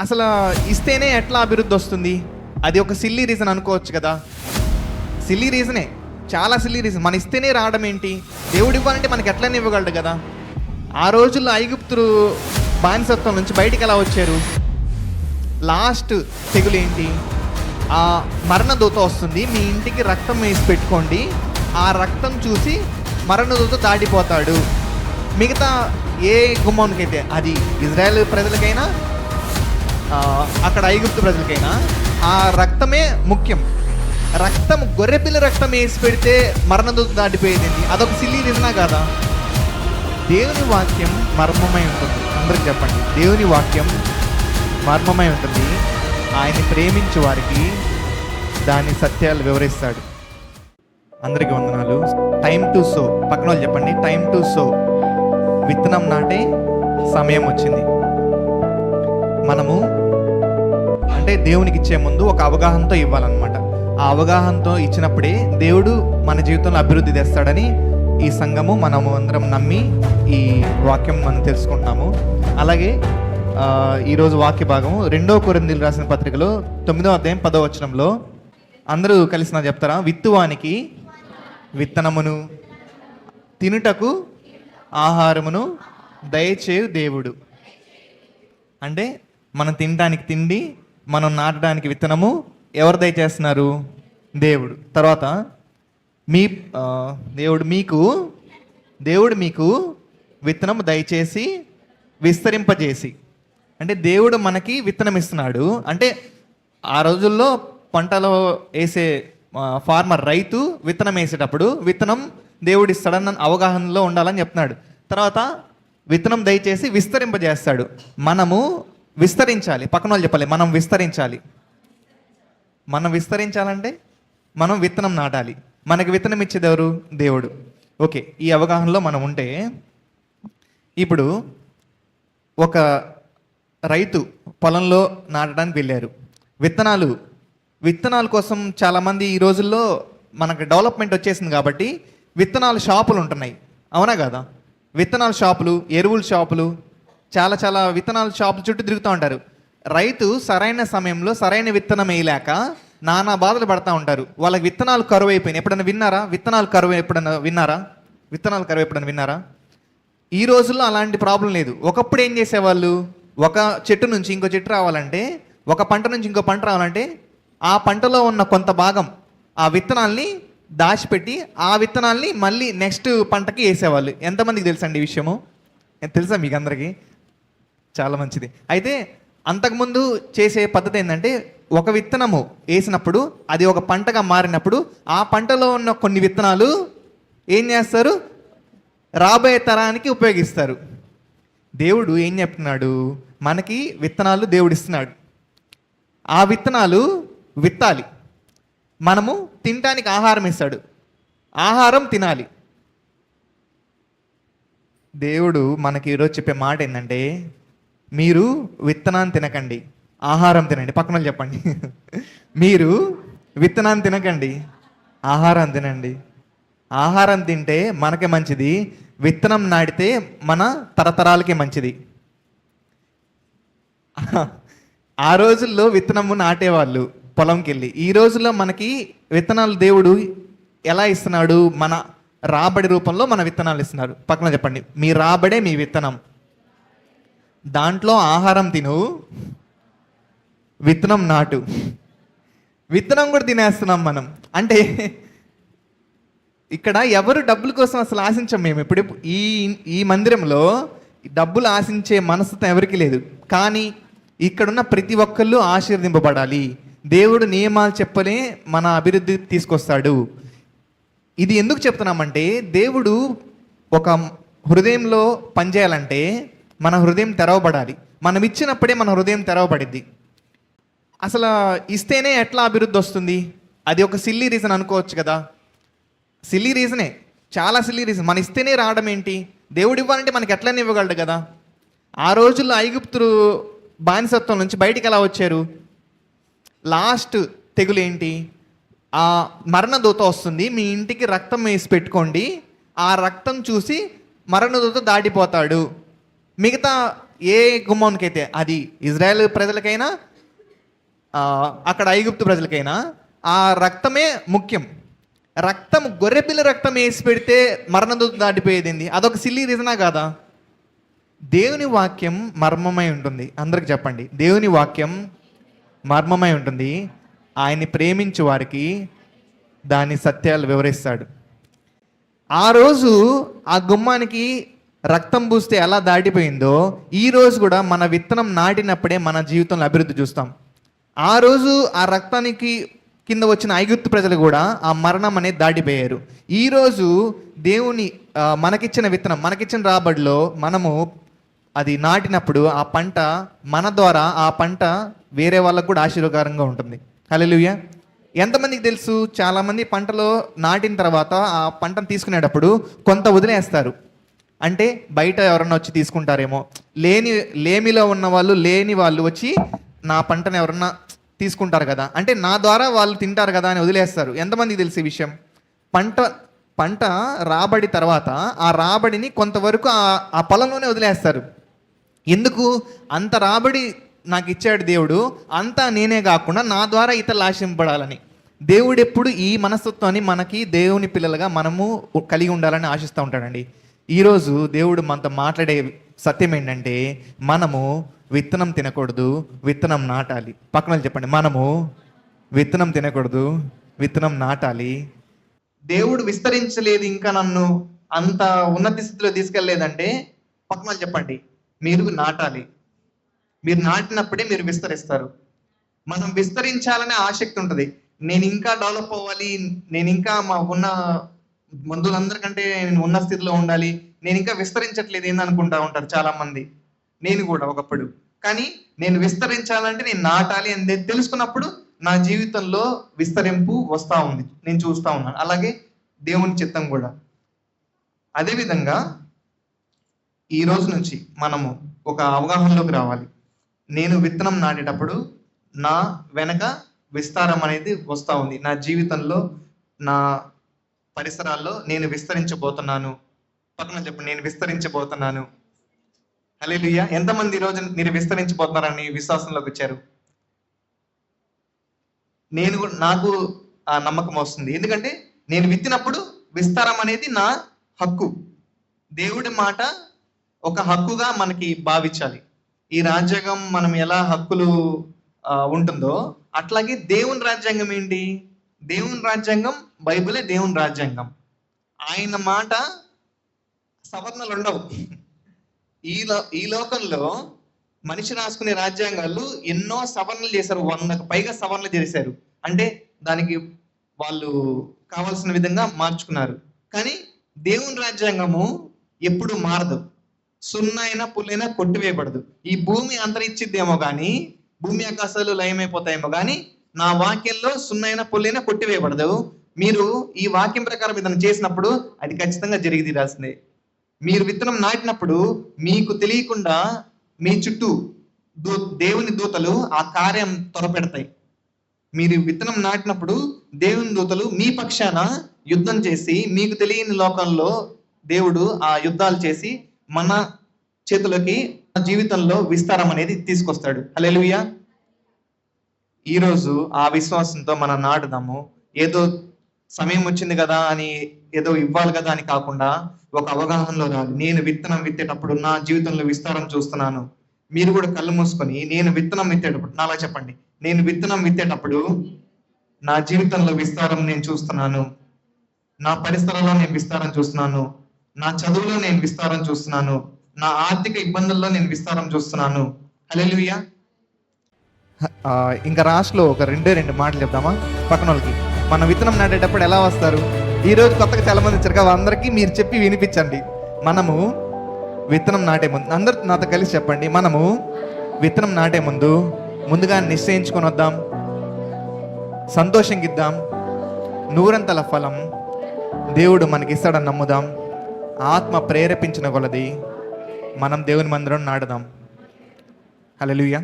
అసలు ఇస్తేనే ఎట్లా అభివృద్ధి వస్తుంది? అది ఒక సిల్లీ రీజన్ అనుకోవచ్చు కదా. సిల్లీ రీజనే చాలా సిల్లీ రీజన్ మన ఇస్తేనే రావడం ఏంటి? దేవుడు ఇవ్వాలంటే మనకి ఎట్లనే ఇవ్వగలడు కదా. ఆ రోజుల్లో ఐగుప్తులు బానిసత్వం నుంచి బయటికి ఎలా వచ్చారు? లాస్ట్ తెగులు ఏంటి? ఆ మరణదూత వస్తుంది. మీ ఇంటికి రక్తం వేసి పెట్టుకోండి. ఆ రక్తం చూసి మరణదూత దాటిపోతాడు మిగతా ఏ గుమ్మానికైతే అది ఇజ్రాయెల్ ప్రజలకైనా అక్కడ ఐగుప్తు ప్రజలకైనా ఆ రక్తమే ముఖ్యం. రక్తం గొర్రెపిల్ల రక్తం వేసి పెడితే మరణం దాటిపోయేది అదొక సిల్లీ రీజనా కాదా? దేవుని వాక్యం మర్మమై ఉంటుంది. అందరికి చెప్పండి. దేవుని వాక్యం మర్మమై ఉంటుంది. ఆయన్ని ప్రేమించే వారికి దాని సత్యాలు వివరిస్తాడు. అందరికీ వందనాలు. టైం టు సో పక్కన వాళ్ళు చెప్పండి. టైం టు సో విత్తనం నాటే సమయం వచ్చింది. మనము అంటే దేవునికి ఇచ్చే ముందు ఒక అవగాహనతో ఇవ్వాలన్నమాట. ఆ అవగాహనతో ఇచ్చినప్పుడే దేవుడు మన జీవితంలో అభివృద్ధి తెస్తాడని ఈ సంఘము మనము అందరం నమ్మి ఈ వాక్యం మనం తెలుసుకుంటున్నాము. అలాగే ఈరోజు వాక్య భాగము రెండో కొరిందీలు రాసిన పత్రికలో తొమ్మిదో అధ్యాయం పదో వచనంలో అందరూ కలిసి చెప్తారా? విత్తువానికి విత్తనమును తినుటకు ఆహారమును దయచేయు దేవుడు. అంటే మనం తినడానికి తిండి మనం నాటడానికి విత్తనము ఎవరు దయచేస్తున్నారు దేవుడు. తర్వాత మీ దేవుడు మీకు దేవుడు మీకు విత్తనం దయచేసి విస్తరింపజేసి. అంటే దేవుడు మనకి విత్తనం ఇస్తున్నాడు అంటే ఆ రోజుల్లో పంటలో వేసే ఫార్మర్ రైతు విత్తనం వేసేటప్పుడు విత్తనం దేవుడు ఇస్తాడన్న అవగాహనలో ఉండాలని చెప్తున్నాడు. తర్వాత విత్తనం దయచేసి విస్తరింపజేస్తాడు. మనము విస్తరించాలి. పక్కన వాళ్ళు చెప్పాలి మనం విస్తరించాలి. మనం విస్తరించాలంటే మనం విత్తనం నాటాలి. మనకి విత్తనం ఇచ్చేది ఎవరు? దేవుడు. ఓకే ఈ అవగాహనలో మనం ఉంటే ఇప్పుడు ఒక రైతు పొలంలో నాటడానికి వెళ్ళారు. విత్తనాలు విత్తనాల కోసం చాలామంది ఈ రోజుల్లో మనకు డెవలప్మెంట్ వచ్చేసింది కాబట్టి విత్తనాల షాపులు ఉంటున్నాయి. అవునా కదా? విత్తనాల షాపులు ఎరువుల షాపులు చాలా చాలా విత్తనాలు షాప్ చుట్టూ తిరుగుతూ ఉంటారు. రైతు సరైన సమయంలో సరైన విత్తనం వేయలేక నానా బాధలు పడతా ఉంటారు. వాళ్ళకి విత్తనాలు కరువు అయిపోయినాయి ఎప్పుడైనా విన్నారా? విత్తనాలు కరువు ఎప్పుడైనా విన్నారా? విత్తనాలు కరువు ఎప్పుడైనా విన్నారా? ఈ రోజుల్లో అలాంటి ప్రాబ్లం లేదు. ఒకప్పుడు ఏం చేసేవాళ్ళు? ఒక చెట్టు నుంచి ఇంకో చెట్టు రావాలంటే ఒక పంట నుంచి ఇంకో పంట రావాలంటే ఆ పంటలో ఉన్న కొంత భాగం ఆ విత్తనాల్ని దాచిపెట్టి ఆ విత్తనాల్ని మళ్ళీ నెక్స్ట్ పంటకి వేసేవాళ్ళు. ఎంతమందికి తెలుసండి ఈ విషయము? తెలుసా మీకు అందరికీ చాలా మంచిది. అయితే అంతకుముందు చేసే పద్ధతి ఏంటంటే ఒక విత్తనము వేసినప్పుడు అది ఒక పంటగా మారినప్పుడు ఆ పంటలో ఉన్న కొన్ని విత్తనాలు ఏం చేస్తారు? రాబోయే తరానికి ఉపయోగిస్తారు. దేవుడు ఏం చెప్తున్నాడు? మనకి విత్తనాలు దేవుడిస్తున్నాడు ఆ విత్తనాలు విత్తాలి. మనము తినటానికి ఆహారం ఇస్తాడు. ఆహారం తినాలి. దేవుడు మనకి ఈరోజు చెప్పే మాట ఏంటంటే మీరు విత్తనాన్ని తినకండి. ఆహారం తినండి. పక్కన చెప్పండి. మీరు విత్తనాన్ని తినకండి. ఆహారం తినండి. ఆహారం తింటే మనకే మంచిది. విత్తనం నాటితే మన తరతరాలకే మంచిది. ఆ రోజుల్లో విత్తనము నాటేవాళ్ళు పొలంకి వెళ్ళి ఈ రోజుల్లో మనకి విత్తనాలు దేవుడు ఎలా ఇస్తున్నాడు? మన రాబడి రూపంలో మన విత్తనాలు ఇస్తున్నారు పక్కన చెప్పండి. మీ రాబడే మీ విత్తనం. దాంట్లో ఆహారం తిను విత్తనం నాటు. విత్తనం కూడా తినేస్తున్నాం మనం. అంటే ఇక్కడ ఎవరు డబ్బుల కోసం అసలు ఆశించం మేము. ఇప్పుడు ఈ ఈ మందిరంలో డబ్బులు ఆశించే మనస్తత్వం ఎవరికి లేదు. కానీ ఇక్కడున్న ప్రతి ఒక్కళ్ళు ఆశీర్దింపబడాలి దేవుడు నియమాలు చెప్పలే మన అభివృద్ధి తీసుకొస్తాడు. ఇది ఎందుకు చెప్తున్నామంటే దేవుడు ఒక హృదయంలో పనిచేయాలంటే మన హృదయం తెరవబడాలి. మనం ఇచ్చినప్పుడే మన హృదయం తెరవబడిద్ది. అసలు ఇస్తేనే ఎట్లా అభివృద్ధి వస్తుంది? అది ఒక సిల్లీ రీజన్ అనుకోవచ్చు కదా. సిల్లీ రీజనే చాలా సిల్లీ రీజన్ మన ఇస్తేనే రావడం ఏంటి? దేవుడు ఇవ్వాలంటే మనకి ఎట్లనే ఇవ్వగలడు కదా? ఆ రోజుల్లో ఐగుప్తులు బానిసత్వం నుంచి బయటికి ఎలా వచ్చారు? లాస్ట్ తెగులు ఏంటి? ఆ మరణదూత వస్తుంది. మీ ఇంటికి రక్తం వేసి పెట్టుకోండి. ఆ రక్తం చూసి మరణదూత దాటిపోతాడు మిగతా ఏ గుమ్మానికైతే అది ఇజ్రాయెల్ ప్రజలకైనా అక్కడ ఐగుప్తు ప్రజలకైనా ఆ రక్తమే ముఖ్యం. రక్తం గొర్రెపిల్ల రక్తం వేసి పెడితే మరణదూత దాటిపోయేది అదొక సిల్లీ రీజనా కాదా? దేవుని వాక్యం మర్మమై ఉంటుంది. అందరికి చెప్పండి. దేవుని వాక్యం మర్మమై ఉంటుంది. ఆయన్ని ప్రేమించు వారికి దాని సత్యాలు వివరిస్తాడు. ఆ రోజు ఆ గుమ్మానికి రక్తం పూస్తే ఎలా దాటిపోయిందో ఈ రోజు కూడా మన విత్తనం నాటినప్పుడే మన జీవితంలో అభివృద్ధి చూస్తాం. ఆ రోజు ఆ రక్తానికి కింద వచ్చిన ఐగుప్తు ప్రజలు కూడా ఆ మరణం అనేది దాటిపోయారు. ఈ రోజు దేవుని మనకిచ్చిన విత్తనం మనకిచ్చిన రాబడిలో మనము అది నాటినప్పుడు ఆ పంట మన ద్వారా ఆ పంట వేరే వాళ్ళకు కూడా ఆశీర్వకరంగా ఉంటుంది. హల్లెలూయా. ఎంతమందికి తెలుసు? చాలామంది పంటలో నాటిన తర్వాత ఆ పంటను తీసుకునేటప్పుడు కొంత వదిలేస్తారు. అంటే బయట ఎవరన్నా వచ్చి తీసుకుంటారేమో. లేని లేమిలో ఉన్న వాళ్ళు లేని వాళ్ళు వచ్చి నా పంటను ఎవరన్నా తీసుకుంటారు కదా. అంటే నా ద్వారా వాళ్ళు తింటారు కదా అని వదిలేస్తారు. ఎంతమందికి తెలిసే విషయం? పంట పంట రాబడి తర్వాత ఆ రాబడిని కొంతవరకు ఆ ఆ పొలంలోనే వదిలేస్తారు. ఎందుకు? అంత రాబడి నాకు ఇచ్చాడు దేవుడు అంతా నేనే కాకుండా నా ద్వారా ఇతరులు ఆశింపడాలని దేవుడు ఎప్పుడు ఈ మనస్తత్వాన్ని మనకి దేవుని పిల్లలుగా మనము కలిగి ఉండాలని ఆశిస్తూ ఉంటాడండి. ఈరోజు దేవుడు మనతో మాట్లాడే సత్యం ఏంటంటే మనము విత్తనం తినకూడదు విత్తనం నాటాలి. పక్కన చెప్పండి మనము విత్తనం తినకూడదు విత్తనం నాటాలి. దేవుడు విస్తరించలేదు ఇంకా నన్ను అంత ఉన్నత స్థితిలో తీసుకెళ్ళలేదంటే పక్కన చెప్పండి మీరు నాటాలి. మీరు నాటినప్పుడే మీరు విస్తరిస్తారు. మనం విస్తరించాలనే ఆసక్తి ఉంటుంది. నేను ఇంకా డెవలప్ అవ్వాలి నేను ఇంకా మా ఉన్న మందులందరికంటే నేను ఉన్న స్థితిలో ఉండాలి. నేను ఇంకా విస్తరించట్లేదు ఏంది అనుకుంటా ఉంటారు చాలా మంది నేను కూడా ఒకప్పుడు. కానీ నేను విస్తరించాలంటే నేను నాటాలి అని తెలుసుకున్నప్పుడు నా జీవితంలో విస్తరింపు వస్తా ఉంది. నేను చూస్తా ఉన్నాను. అలాగే దేవుని చిత్తం కూడా. అదేవిధంగా ఈ రోజు నుంచి మనము ఒక అవగాహనలోకి రావాలి. నేను విత్తనం నాటేటప్పుడు నా వెనక విస్తారం అనేది వస్తూ ఉంది. నా జీవితంలో నా పరిసరాల్లో నేను విస్తరించబోతున్నాను. పక్కన చెప్పండి నేను విస్తరించబోతున్నాను. హలేలుయ్య ఎంతమంది ఈరోజు మీరు విస్తరించబోతున్నారని విశ్వాసంలోకి వచ్చారు? నేను కూడా- నాకు ఆ నమ్మకం వస్తుంది. ఎందుకంటే నేను విత్తినప్పుడు విస్తారం అనేది నా హక్కు. దేవుడి మాట ఒక హక్కుగా మనకి భావించాలి. ఈ రాజ్యాంగం మనం ఎలా హక్కులు ఉంటుందో అట్లాగే దేవుని రాజ్యాంగం ఏంటి? దేవుని రాజ్యాంగం బైబిలే దేవుని రాజ్యాంగం. ఆయన మాట సవర్ణలు ఉండవు ఈ లో ఈ లోకంలో మనిషి రాసుకునే రాజ్యాంగాలు ఎన్నో సవరణలు చేశారు వందకు పైగా సవరణలు చేశారు. అంటే దానికి వాళ్ళు కావాల్సిన విధంగా మార్చుకున్నారు. కానీ దేవుని రాజ్యాంగము ఎప్పుడు మారదు. సున్నా అయినా పుల్లైనా కొట్టివేయబడదు. ఈ భూమి అంతరించిద్దేమో కానీ భూమి ఆకాశాలు లయమైపోతాయేమో కానీ నా వాక్యంలో సున్నైన పొల్లైన కొట్టివేయబడదు. మీరు ఈ వాక్యం ప్రకారం ఇతను చేసినప్పుడు అది ఖచ్చితంగా జరిగి తీరాల్సిందే మీరు విత్తనం నాటినప్పుడు మీకు తెలియకుండా మీ చుట్టూ దూ దేవుని దూతలు ఆ కార్యం త్వరపెడతాయి. మీరు విత్తనం నాటినప్పుడు దేవుని దూతలు మీ పక్షాన యుద్ధం చేసి మీకు తెలియని లోకంలో దేవుడు ఆ యుద్ధాలు చేసి మన చేతులకి మన జీవితంలో విస్తారం అనేది తీసుకొస్తాడు. హలో ఈరోజు ఆ విశ్వాసంతో మనం నాటుదాము. ఏదో సమయం వచ్చింది కదా అని ఏదో ఇవ్వాలి కదా అని కాకుండా ఒక అవగాహనలో రాదు. నేను విత్తనం విత్తేటప్పుడు నా జీవితంలో విస్తారం చూస్తున్నాను. మీరు కూడా కళ్ళు మూసుకొని నేను విత్తనం విత్తేటప్పుడు నాలా చెప్పండి. నేను విత్తనం విత్తేటప్పుడు నా జీవితంలో విస్తారం నేను చూస్తున్నాను. నా పరిసరాల్లో నేను విస్తారం చూస్తున్నాను. నా చదువులో నేను విస్తారం చూస్తున్నాను. నా ఆర్థిక ఇబ్బందుల్లో నేను విస్తారం చూస్తున్నాను. హల్లెలూయా. ఇంకా రాష్ట్రలో ఒక రెండే రెండు మాటలు చెప్దామా? పక్కన వాళ్ళకి మన విత్తనం నాటేటప్పుడు ఎలా వస్తారు? ఈరోజు కొత్తగా చాలా మంది వచ్చారు కదా అందరికీ మీరు చెప్పి వినిపించండి. మనము విత్తనం నాటే ముందు అందరు నాతో కలిసి చెప్పండి. మనము విత్తనం నాటే ముందు ముందుగా నిశ్చయించుకొని వద్దాం. సంతోషంగా ఇద్దాం. నూరంతల ఫలం దేవుడు మనకిస్తాడని నమ్ముదాం. ఆత్మ ప్రేరేపించిన కొలది మనం దేవుని మందిరం నాటుదాం. హలో